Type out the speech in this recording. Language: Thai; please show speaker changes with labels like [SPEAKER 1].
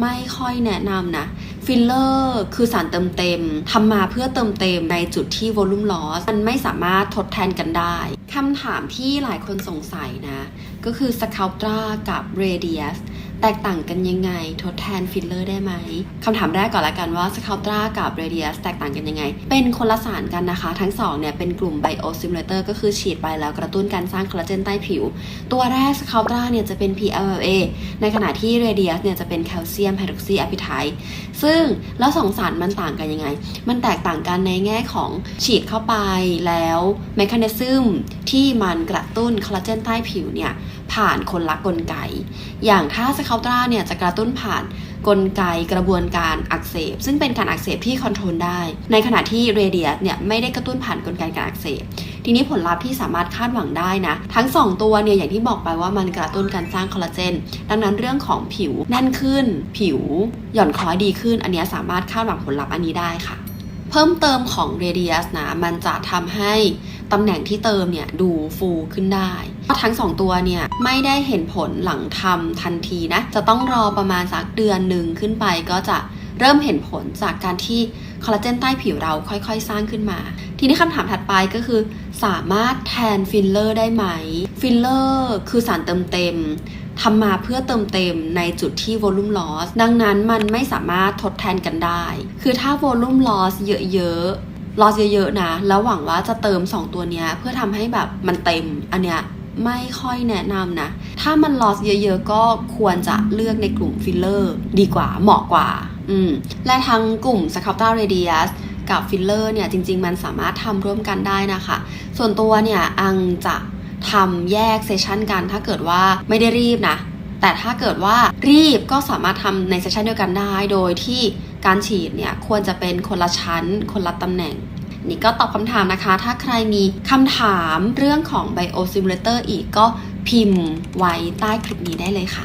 [SPEAKER 1] ไม่ค่อยแนะนำนะฟิลเลอร์คือสารเติมเต็มทำมาเพื่อเติมเต็มในจุดที่วอลลุ่มลอสมันไม่สามารถทดแทนกันได้คำถามที่หลายคนสงสัยนะ ก็คือสคาลตรากับเรเดียส แตกต่างกันยังไง ทดแทนฟิลเลอร์ได้ไหมคำถามแรกก่อนละกันว่าสคา l ตรากับเรเดียสแตกต่างกันยังไง เป็นคนละสารกันนะคะ ทั้งสองเนี่ยเป็นกลุ่มไบโอซิมูเลเตอร์ก็คือฉีดไปแล้วกระตุ้นการสร้างคอลลาเจนใต้ผิว ตัวแรกสคา l ตราเนี่ยจะเป็น PLA ในขณะที่เรเดียสเนี่ยจะเป็นแคลเซียมไฮดรอกซีแอพิไทซึ่งแล้วสองสารมันต่างกันยังไง มันแตกต่างกันในแง่ของฉีดเข้าไปแล้วแมคานิซึมที่มันกระตุ้นคอลลาเจนใต้ผิวเนี่ย ผ่านคนละกลไก อย่างถ้าสคาตราเนี่ยจะกระตุ้นผ่านกลไกกระบวนการอักเสบ ซึ่งเป็นการอักเสบที่คอนโทรลได้ ในขณะที่เรเดียสเนี่ยไม่ได้กระตุ้นผ่านกลไกการอักเสบ ทีนี้ผลลัพธ์ที่สามารถคาดหวังได้นะ ทั้ง 2 ตัวเนี่ยอย่างที่บอกไปว่ามันกระตุ้นการสร้างคอลลาเจน ดังนั้นเรื่องของผิวแน่นขึ้น ผิวหย่อนคล้อยดีขึ้น อันนี้สามารถคาดหวังผลลัพธ์อันนี้ได้ค่ะ เพิ่มเติมของ Radius นะมันจะทำให้ ตำแหน่งที่เติมเนี่ยดูฟูขึ้นได้ทั้ง 2 ตัวเนี่ยไม่ได้เห็นผลหลังทำทันทีนะ จะต้องรอประมาณสักเดือนหนึ่งขึ้นไปก็จะเริ่มเห็นผลจากการที่คอลลาเจนใต้ผิวเราค่อยๆ สร้างขึ้นมา ทีนี้คำถามถัดไปก็คือ สามารถแทนฟิลเลอร์ได้ไหม ฟิลเลอร์คือสารเติมเต็มทำมาเพื่อเติมเต็มในจุดที่วลลุ่มลอสดังนั้นมันไม่สามารถทดแทนกันได้ คือถ้าวลลุ่มลอสเยอะๆ ลอสเยอะๆนะ แล้วหวังว่าจะเติม 2 ตัวเนี้ยเพื่อทำให้แบบมันเต็ม อันเนี้ยไม่ค่อยแนะนำนะ ถ้ามันลอสเยอะๆ ก็ควรจะเลือกในกลุ่มฟิลเลอร์ดีกว่าเหมาะกว่า อืม และทั้งกลุ่มสครับตาเรเดียสกับฟิลเลอร์เนี่ยจริงๆ มันสามารถทำร่วมกันได้นะคะ ส่วนตัวเนี่ยอังจะทำแยกเซสชันกัน ถ้าเกิดว่าไม่ได้รีบนะ แต่ถ้าเกิดว่ารีบก็สามารถทำในเซสชันเดียวกันได้ โดยที่ การฉีดเนี่ยควรจะเป็นคนละชั้น คนละตำแหน่ง นี่ก็ตอบคำถามนะคะ ถ้าใครมีคำถามเรื่องของ Biosimulator อีกก็พิมพ์ไว้ใต้คลิปนี้ได้เลยค่ะ